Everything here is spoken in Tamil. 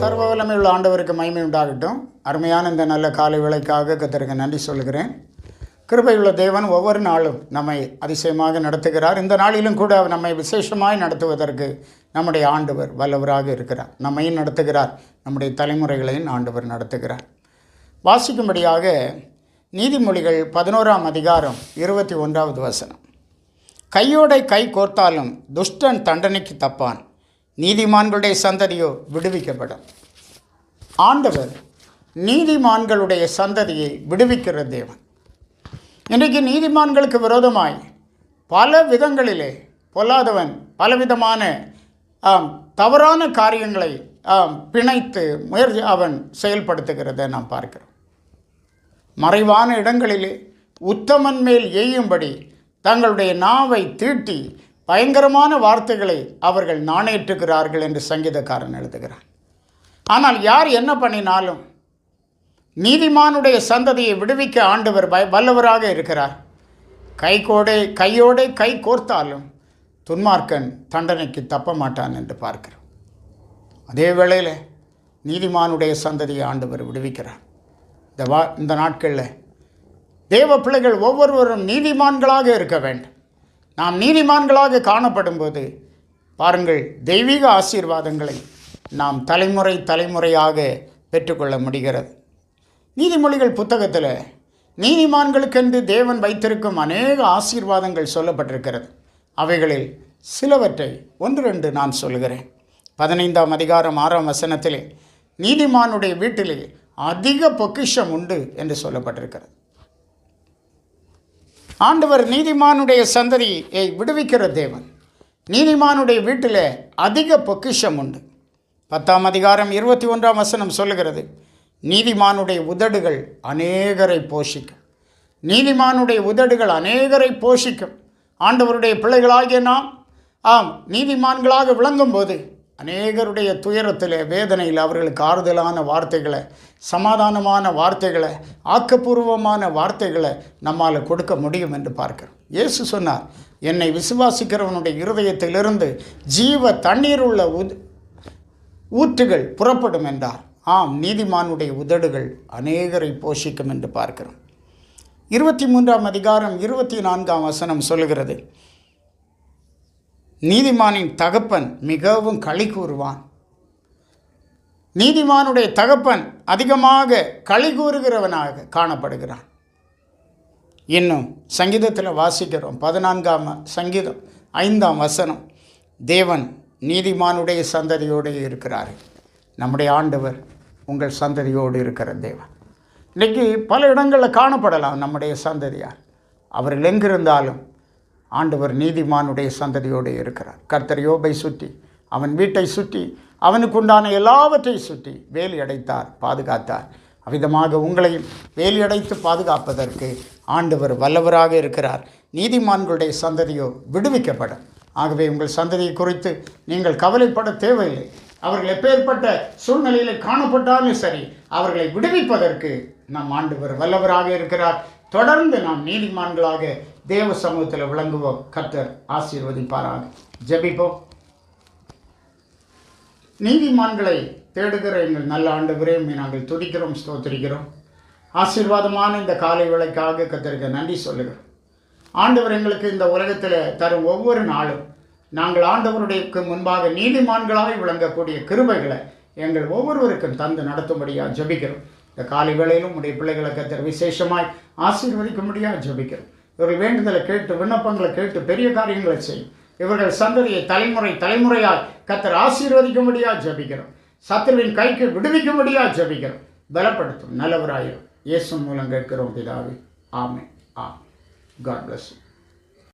வல்லமையுள்ள ஆண்டவருக்கு மகிமை உண்டாகட்டும். அருமையான இந்த நல்ல காலை விலைக்காக கத்தருக்கு நன்றி சொல்கிறேன் கிருபையுள்ள தேவன் ஒவ்வொரு நாளும் நம்மை அதிசயமாக நடத்துகிறார். இந்த நாளிலும் கூட அவர் நம்மை விசேஷமாய் நடத்துவதற்கு நம்முடைய ஆண்டவர் வல்லவராக இருக்கிறார். நம்மையும் நடத்துகிறார். நம்முடைய தலைமுறைகளையும் ஆண்டவர் நடத்துகிறார். வாசிக்கும்படியாக நீதிமொழிகள் பதினோராம் அதிகாரம் இருபத்தி ஒன்றாவது வசனம். கையோடை கை கோர்த்தாலும் துஷ்டன் தண்டனைக்கு தப்பான். நீதிமான்களுடைய சந்ததியோ விடுவிக்கப்படும். ஆண்டவர் நீதிமான்களுடைய சந்ததியை விடுவிக்கிற தேவன். இன்றைக்கு நீதிமான்களுக்கு விரோதமாய் பல விதங்களிலே பொல்லாதவன் பலவிதமான ஆம், தவறான காரியங்களை ஆம், பிணைத்து முயற்சி அவன் செயல்படுத்துகிறதை நாம் பார்க்கிறோம். மறைவான இடங்களிலே உத்தமன் மேல் எய்யும்படி தங்களுடைய நாவை தீட்டி பயங்கரமான வார்த்தைகளை அவர்கள் நாணேற்றுகிறார்கள் என்று சங்கீதக்காரன் எழுதுகிறான். ஆனால் யார் என்ன பண்ணினாலும் நீதிமானுடைய சந்ததியை விடுவிக்க ஆண்டவர் பய வல்லவராக இருக்கிறார். கைகோடை கையோடை கை கோர்த்தாலும் துன்மார்க்கன் தண்டனைக்கு தப்ப மாட்டான் என்று பார்க்கிறோம். அதே வேளையில் நீதிமானுடைய சந்ததியை ஆண்டவர் விடுவிக்கிறார். இந்த வா இந்த நாட்களில் தேவ பிள்ளைகள் ஒவ்வொருவரும் நீதிமான்களாக இருக்க வேண்டும். நாம் நீதிமான்களாக காணப்படும்போது பாருங்கள் தெய்வீக ஆசீர்வாதங்களை நாம் தலைமுறை தலைமுறையாக பெற்றுக்கொள்ள முடிகிறது. நீதிமொழிகள் புத்தகத்தில் நீதிமான்களுக்கென்று தேவன் வைத்திருக்கும் அநேக ஆசீர்வாதங்கள் சொல்லப்பட்டிருக்கிறது. அவைகளில் சிலவற்றை ஒன்று ரெண்டு நான் சொல்லுகிறேன். பதினைந்தாம் அதிகாரம் ஆறாம் வசனத்திலே நீதிமானுடைய வீட்டிலே அதிக பொக்கிஷம் உண்டு என்று சொல்லப்பட்டிருக்கிறது. ஆண்டவர் நீதிமானுடைய சந்ததியை விடுவிக்கிற தேவன். நீதிமானுடைய வீட்டில் அதிக பொக்கிஷம் உண்டு. பத்தாம் அதிகாரம் இருபத்தி ஒன்றாம் வசனம் சொல்லுகிறது நீதிமானுடைய உதடுகள் அநேகரை போஷிக்கும். நீதிமானுடைய உதடுகள் அநேகரை போஷிக்கும். ஆண்டவருடைய பிள்ளைகளாகிய நாம் ஆம் நீதிமான்களாக விளங்கும்போது அநேகருடைய துயரத்தில் வேதனையில் அவர்களுக்கு ஆறுதலான வார்த்தைகளை சமாதானமான வார்த்தைகளை ஆக்கப்பூர்வமான வார்த்தைகளை நம்மால் கொடுக்க முடியும் என்று பார்க்கிறோம். இயேசு சொன்னார் என்னை விசுவாசிக்கிறவனுடைய இருதயத்திலிருந்து ஜீவ தண்ணீர் உள்ள உத் ஊற்றுகள் புறப்படும் என்றார். ஆம் நீதிமானுடைய உதடுகள் அநேகரை போஷிக்கும் என்று பார்க்கிறோம். இருபத்தி மூன்றாம் அதிகாரம் இருபத்தி நான்காம் வசனம் சொல்லுகிறது நீதிமானின் தகப்பன் மிகவும் களி கூறுவான். நீதிமானுடைய தகப்பன் அதிகமாக களி கூறுகிறவனாக காணப்படுகிறான். இன்னும் சங்கீதத்தில் வாசிக்கிறோம். பதினான்காம் சங்கீதம் ஐந்தாம் வசனம். தேவன் நீதிமானுடைய சந்ததியோடு இருக்கிறார். நம்முடைய ஆண்டவர் உங்கள் சந்ததியோடு இருக்கிற தேவன். இன்றைக்கி பல இடங்களில் காணப்படலாம் நம்முடைய சந்ததியார். அவர்கள் எங்கிருந்தாலும் ஆண்டவர் நீதிமானுடைய சந்ததியோடு இருக்கிறார். கர்த்தர் யோபை சுற்றி அவன் வீட்டை சுற்றி அவனுக்குண்டான எல்லாவற்றை சுற்றி வேலி அடைத்தார் பாதுகாத்தார். அவ்விதமாக உங்களையும் வேலி அடைத்து பாதுகாப்பதற்கு ஆண்டவர் வல்லவராக இருக்கிறார். நீதிமான்களுடைய சந்ததியோ விடுவிக்கப்படும். ஆகவே உங்கள் சந்ததியை குறித்து நீங்கள் கவலைப்பட தேவையில்லை. அவர்கள் எப்பேற்பட்ட சூழ்நிலையில் காணப்பட்டாலும் சரி அவர்களை விடுவிப்பதற்கு நம் ஆண்டவர் வல்லவராக இருக்கிறார். தொடர்ந்து நாம் நீதிமான்களாக தேவ சமூகத்தில் விளங்குவோம். கர்த்தர் ஆசீர்வதிப்பாராக. ஜபிப்போம். நீதிமான்களை தேடுகிற எங்கள் நல்ல ஆண்டவரே நாங்கள் துடிக்கிறோம் ஸ்தோத்திரிக்கிறோம். ஆசீர்வாதமான இந்த காலை விளக்காக கத்திருக்க நன்றி சொல்லுகிறோம். ஆண்டவர் எங்களுக்கு இந்த உலகத்தில் தரும் ஒவ்வொரு நாளும் நாங்கள் ஆண்டவருடைய முன்பாக நீதிமான்களாக விளங்கக்கூடிய கிருபைகளை எங்கள் ஒவ்வொருவருக்கும் தந்து நடத்தும்படியாக ஜபிக்கிறோம். இந்த காலை வேளையிலும் உடைய பிள்ளைகளை கத்தர் விசேஷமாய் ஆசீர்வதிக்கும்படியாக ஜெபிக்கிறோம். இவர்கள் வேண்டுதலை கேட்டு விண்ணப்பங்களை கேட்டு பெரிய காரியங்களை செய்யும். இவர்கள் சந்ததியை தலைமுறை தலைமுறையால் கத்தர் ஆசீர்வதிக்கும்படியாக ஜெபிக்கிறோம். சத்துருவின் கைக்கு விடுவிக்கும்படியாக ஜெபிக்கிறோம். பலப்படுத்தும். நல்லவராயிரும். இயேசு மூலம் கேட்கிறோம் பிதாவே. ஆமே ஆம் காட் பிளஸ் யூ